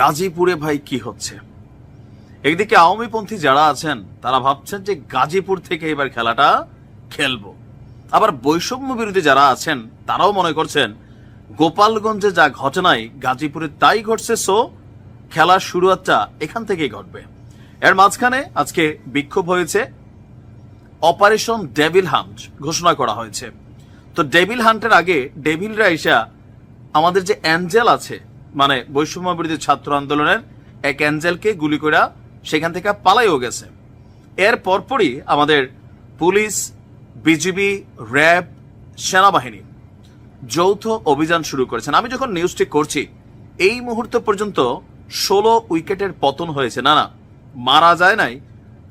গাজীপুরে ভাই কি হচ্ছে? একদিকে আওয়ামীপন্থী যারা আছেন, তারা ভাবছেন যে গাজীপুর থেকে এবার খেলাটা খেলব। আবার বৈষম্য বিরোধী যারা আছেন, তারাও মনে করছেন, গোপালগঞ্জে যা ঘটনায় গাজীপুরে তাই ঘটছে, সো খেলার শুরুয়াতটা এখান থেকেই ঘটবে। এর মাঝখানে আজকে বিক্ষোভ হয়েছে। অপারেশন ডেভিল হান্ট ঘোষণা করা হয়েছে। তো ডেভিল হান্টের আগে ডেভিলরা এসা আমাদের যে অ্যাঞ্জেল আছে মানে বৈষম্য বিরোধী ছাত্র আন্দোলনের এক অ্যাঞ্জেলকে গুলি করে সেখান থেকে পালাইও গেছে। এর পরপরই আমাদের পুলিশ, বিজিবি, র্যাব, সেনাবাহিনী যৌথ অভিযান শুরু করেছেন। আমি যখন নিউজটি করছি, এই মুহূর্ত পর্যন্ত ষোলো উইকেটের পতন হয়েছে। না না, মারা যায় নাই,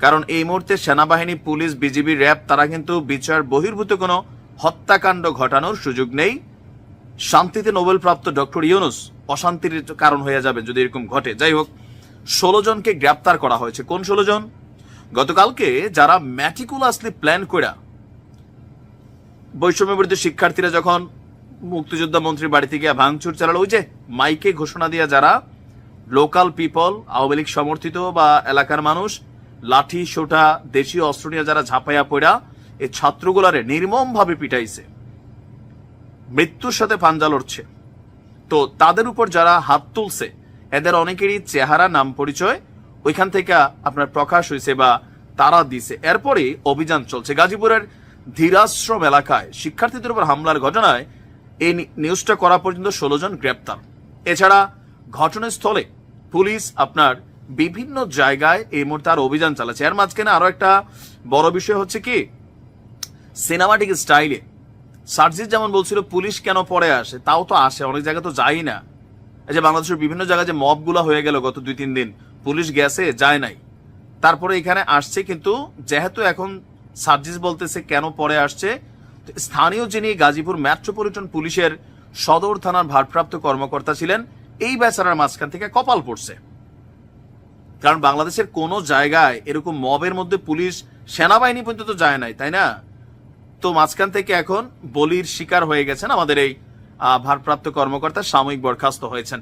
কারণ এই মুহূর্তে সেনাবাহিনী, পুলিশ, বিজিবি, র্যাব, তারা কিন্তু বিচার বহির্ভূত কোনো হত্যাকাণ্ড ঘটানোর সুযোগ নেই। শান্তিতে নোবেলপ্রাপ্ত ডক্টর ইউনুস অশান্তির কারণ হয়ে যাবে যদি এরকম ঘটে। যাই হোক, ষোলো জনকে গ্রেপ্তার করা হয়েছে। কোন ষোলো জন? গতকালকে যারা ম্যাটিকুলাসলি প্ল্যান করা বৈষম্য বিরুদ্ধে শিক্ষার্থীরা যখন মুক্তিযোদ্ধা মন্ত্রীর বাড়িতে গিয়ে ভাঙচুর চালালো, ওই যে মাইকে ঘোষণা দিয়া যারা লোকাল পিপল, আওয়ামী লীগ সমর্থিত বা এলাকার মানুষ, লাঠি, সোটা, দেশীয় অস্ত্র নিয়ে যারা ঝাঁপাইয়া পড়া এই ছাত্রগুলারে নির্মমভাবে পিটাইছে। মৃত্যুর সাথে পাঞ্জা লড়ছে। তো তাদের উপর যারা হাত তুলছে, এদের অনেকেরই চেহারা, নাম পরিচয় ওইখান থেকে আপনার প্রকাশ হয়েছে বা তারা দিছে। এরপরে অভিযান চলছে। গাজীপুরের ধীরাশ্রম এলাকায় শিক্ষার্থীদের উপর হামলার ঘটনায় এই নিউজটা করা পর্যন্ত ষোলো জন গ্রেপ্তার। এছাড়া ঘটনাস্থলে পুলিশ আপনার বিভিন্ন জায়গায় এই মুহূর্তে আর অভিযান চালাচ্ছে। এর মাঝখানে আরও একটা বড় বিষয় হচ্ছে কি সিনেমাটিক স্টাইলে সার্জিস যেমন বলছিল, পুলিশ কেন পরে আসে? তাও তো আসে, অনেক জায়গায় তো যাই না। এই যে বাংলাদেশের বিভিন্ন জায়গায় যে মবগুলো হয়ে গেল গত দুই, তিন দিন, পুলিশ গেছে, যায় নাই। তারপরে এখানে আসছে কিন্তু, যেহেতু এখন সার্জিস বলতেছে কেন পরে আসছে স্থানীয় যিনি গাজীপুর মেট্রোপলিটন পুলিশের সদর থানার ভারপ্রাপ্ত কর্মকর্তা ছিলেন, এই বেচারার মাঝখান থেকে কপাল পড়ছে। কারণ বাংলাদেশের কোনো জায়গায় এরকম মবের মধ্যে পুলিশ সেনাবাহিনী পর্যন্ত যায় নাই, তাই না? তো মাঝখান থেকে এখন বলির শিকার হয়ে গেছেন আমাদের এই ভারপ্রাপ্ত কর্মকর্তা সাময়িক বরখাস্ত হয়েছেন।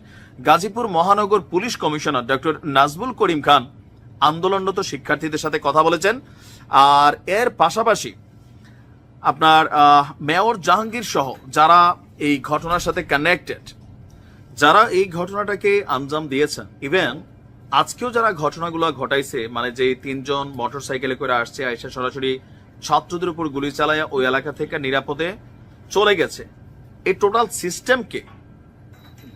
গাজীপুর মহানগর police commissioner doctor Nazbul Karim Khan আন্দোলনরত শিক্ষার্থীদের সাথে কথা বলেছেন। আর এর পাশাপাশি আপনার মেয়র জাহাঙ্গীর সহ যারা এই ঘটনার সাথে কানেক্টেড যারা এই ঘটনাটাকে আঞ্জাম দিয়েছেন ইভেন আজকেও যারা ঘটনাগুলো ঘটাইছে মানে যে তিনজন মোটরসাইকেলে করে আসছে, আইসা সরাসরি ছাত্রদের উপর গুলি চালায়া ওই এলাকা থেকে নিরাপদে চলে গেছে। এই টোটাল সিস্টেমকে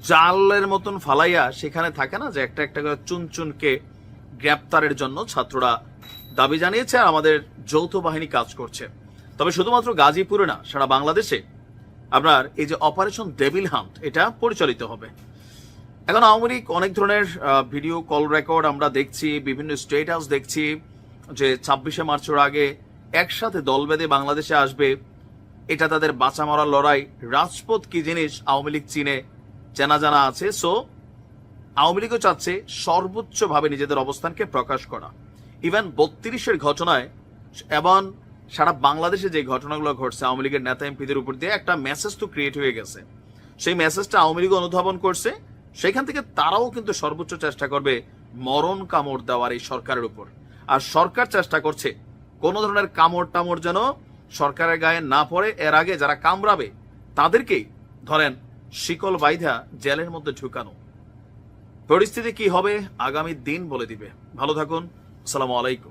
জালের মতন ফালাইয়া সেখানে থাকে না যে একটা একটা করে চুন চুনকে গ্রেপ্তারের জন্য ছাত্ররা দাবি জানিয়েছে আর আমাদের যৌথ বাহিনী কাজ করছে। তবে শুধুমাত্র গাজীপুরে না, সারা বাংলাদেশে আপনার এই যে অপারেশন ডেভিল হান্ট, এটা পরিচালিত হবে। এখন আওয়ামী লীগ অনেক ধরনের ভিডিও, কল রেকর্ড আমরা দেখছি, বিভিন্ন স্টেট হাউস দেখছি যে ছাব্বিশে মার্চের আগে একসাথে দল বেঁধে বাংলাদেশে আসবে, এটা তাদের বাঁচা মরার লড়াই। রাজপথ কি জিনিস? আওয়ামী লীগ চীনে চেনা জানা আছে। সো আওয়ামী লীগও চাচ্ছে সর্বোচ্চভাবে নিজেদের অবস্থানকে প্রকাশ করা। ইভেন বত্রিশের ঘটনায় এবং সারা বাংলাদেশে যে ঘটনাগুলো ঘটছে, আওয়ামী লীগের নেতা এমপিদের উপর দিয়ে একটা মেসেজ তো ক্রিয়েট হয়ে গেছে। সেই মেসেজটা আওয়ামী লীগ অনুধাবন করছে। সেখান থেকে তারাও কিন্তু সর্বোচ্চ চেষ্টা করবে মরণ কামড় দেওয়ার এই সরকারের উপর। আর সরকার চেষ্টা করছে কোন ধরনের কামড় টামড় যেন সরকারের গায়ে না পড়ে, এর আগে যারা কামড়াবে, তাদেরকেই ধরেন শিকল বাইধা জেলের মধ্যে ঢুকানো। পরিস্থিতি কি হবে, আগামী দিন বলে দিবে। ভালো থাকুন, আসসালামু আলাইকুম।